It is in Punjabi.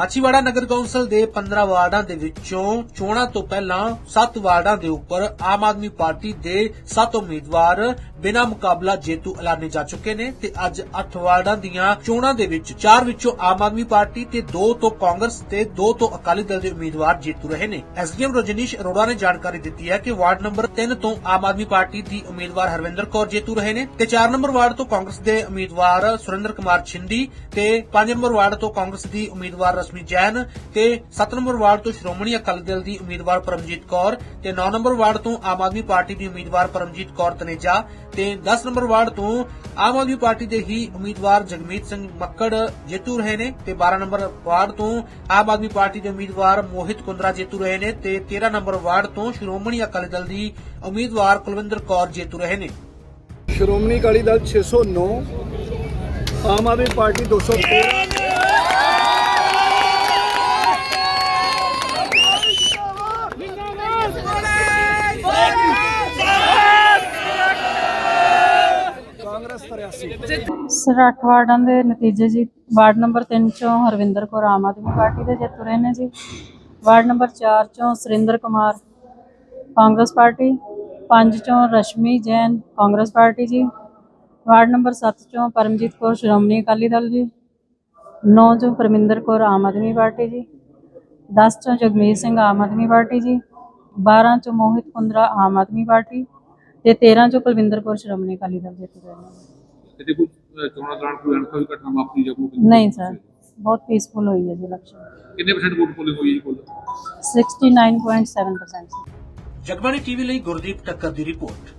ਮਾਚੀਵਾੜਾ ਨਗਰ ਕੌਂਸਲ ਦੇ 15 ਵਾਰਡਾਂ ਦੇ ਵਿੱਚੋਂ ਚੋਣਾਂ ਤੋਂ ਪਹਿਲਾਂ 7 ਵਾਰਡਾਂ ਦੇ ਉੱਪਰ ਆਮ ਆਦਮੀ ਪਾਰਟੀ ਦੇ 7 ਉਮੀਦਵਾਰ ਬਿਨਾਂ ਮੁਕਾਬਲਾ ਜੇਤੂ ਐਲਾਨੇ ਜਾ ਚੁੱਕੇ ਨੇ ਤੇ ਅੱਜ 8 ਵਾਰਡਾਂ ਦੀਆਂ ਚੋਣਾਂ ਦੇ ਵਿੱਚ 4 ਵਿੱਚੋਂ ਆਮ ਆਦਮੀ ਪਾਰਟੀ ਤੇ 2 ਤੋਂ ਕਾਂਗਰਸ ਤੇ 2 ਤੋਂ ਅਕਾਲੀ ਦਲ ਦੇ ਉਮੀਦਵਾਰ ਜੇਤੂ ਰਹੇ ਨੇ। ਐਸਡੀਐਮ ਰਜਨੀਸ਼ ਅਰੋੜਾ ਨੇ ਜਾਣਕਾਰੀ ਦਿੱਤੀ ਹੈ ਕਿ ਵਾਰਡ ਨੰਬਰ 3 ਤੋਂ ਆਮ ਆਦਮੀ ਪਾਰਟੀ ਦੀ ਉਮੀਦਵਾਰ ਹਰਵਿੰਦਰ ਕੌਰ ਜੇਤੂ ਰਹੇ ਨੇ ਤੇ 4 ਨੰਬਰ ਵਾਰਡ ਤੋਂ ਕਾਂਗਰਸ ਦੇ ਉਮੀਦਵਾਰ ਸੁਰਿੰਦਰ ਕੁਮਾਰ ਛਿੰਦੀ ਤੇ 5 ਨੰਬਰ ਵਾਰਡ ਤੋਂ ਕਾਂਗਰਸ ਦੀ ਉਮੀਦਵਾਰ ਰਸ਼ਮੀ ਜੈਨ ਤੇ 7 ਨੰਬਰ ਵਾਰਡ ਤੋਂ ਸ਼੍ਰੋਮਣੀ ਅਕਾਲੀ ਦਲ ਦੀ ਉਮੀਦਵਾਰ ਪਰਮਜੀਤ ਕੌਰ ਤੇ 9 ਨੰਬਰ ਵਾਰਡ ਤੋਂ ਆਮ ਆਦਮੀ ਪਾਰਟੀ ਦੀ ਉਮੀਦਵਾਰ ਪਰਮਜੀਤ ਕੌਰ ਤਨੇਜਾ ਤੇ 10 ਨੰਬਰ ਵਾਰਡ ਤੋਂ ਆਮ ਆਦਮੀ ਪਾਰਟੀ ਦੇ ਹੀ ਉਮੀਦਵਾਰ ਜਗਮੀਤ ਸਿੰਘ ਮੱਕੜ ਜੇਤੂ ਰਹੇ ਨੇ ਤੇ 12 ਨੰਬਰ ਵਾਰਡ ਤੋਂ ਆਮ ਆਦਮੀ ਪਾਰਟੀ ਦੇ ਉਮੀਦਵਾਰ ਮੋਹਿਤ ਕੁੰਦਰਾ ਜੇਤੂ ਰਹੇ ਨੇ ਤੇ 13 ਨੰਬਰ ਵਾਰਡ ਤੋਂ ਸ਼੍ਰੋਮਣੀ ਅਕਾਲੀ ਦਲ ਦੀ ਉਮੀਦਵਾਰ ਕੁਲਵਿੰਦਰ ਕੌਰ ਜੇਤੂ ਰਹੇ ਨੇ। ਸ਼੍ਰੋਮਣੀ ਅਕਾਲੀ ਦਲ 609 ਆਮ ਆਦਮੀ ਪਾਰਟੀ 213 ਕਾਂਗਰਸ 83 ਸਰ, ਅੱਠ ਵਾਰਡਾਂ ਦੇ ਨਤੀਜੇ ਜੀ। ਵਾਰਡ ਨੰਬਰ 3 ਚੋਂ ਹਰਵਿੰਦਰ ਕੌਰ ਆਮ ਆਦਮੀ ਪਾਰਟੀ ਦੇ ਜੇਤੂ ਰਹੇ ਨੇ ਜੀ। ਵਾਰਡ ਨੰਬਰ 4 ਚੋਂ ਸੁਰਿੰਦਰ ਕੁਮਾਰ, ਕਾਂਗਰਸ ਪਾਰਟੀ। 5 ਚੋਂ ਰਸ਼ਮੀ ਜੈਨ, ਕਾਂਗਰਸ ਪਾਰਟੀ ਜੀ। ਵਾਰਡ ਨੰਬਰ 7 ਚੋਂ ਪਰਮਜੀਤ ਕੌਰ, ਸ਼੍ਰੋਮਣੀ ਅਕਾਲੀ ਦਲ ਜੀ। 9 ਚੋਂ ਪਰਮਿੰਦਰ ਕੌਰ, ਆਮ ਆਦਮੀ ਪਾਰਟੀ ਜੀ। 10 ਚੋਂ ਜਗਮੀਤ ਸਿੰਘ, ਆਮ ਆਦਮੀ ਪਾਰਟੀ ਜੀ। 12 ਚੋਂ ਮੋਹਿਤ ਕੁੰਦਰਾ, ਆਮ ਆਦਮੀ ਪਾਰਟੀ। ਤੇ 13 ਚੋਂ ਕੁਲਵਿੰਦਰ ਕੌਰ ਸ਼੍ਰੋਮਣੀ ਅਕਾਲੀ ਦਲ ਜੇਤੂ ਰਹੇ ਨੇ। ਕਿਤੇ ਕੋਈ ਚੋਣਾਂ ਦੌਰਾਨ ਕੋਈ ਅਣਖਾਈ ਘਟਨਾ ਵਾਪਰੀ ਜਾਂ ਕੋਈ ਨਹੀਂ ਸਰ ਬਹੁਤ ਪੀਸਫੁਲ ਹੋਈ ਹੈ ਜੀ ਇਲੈਕਸ਼ਨ ਕਿੰਨੇ ਪਰਸੈਂਟ ਵੋਟ ਪੋਲਿੰਗ ਹੋਈ ਹੈ ਜੀ ਕੁੱਲ? 69.7% ਜਗਬਾਣੀ ਟੀਵੀ ਲਈ ਗੁਰਦੀਪ ਟੱਕਰ ਦੀ ਰਿਪੋਰਟ।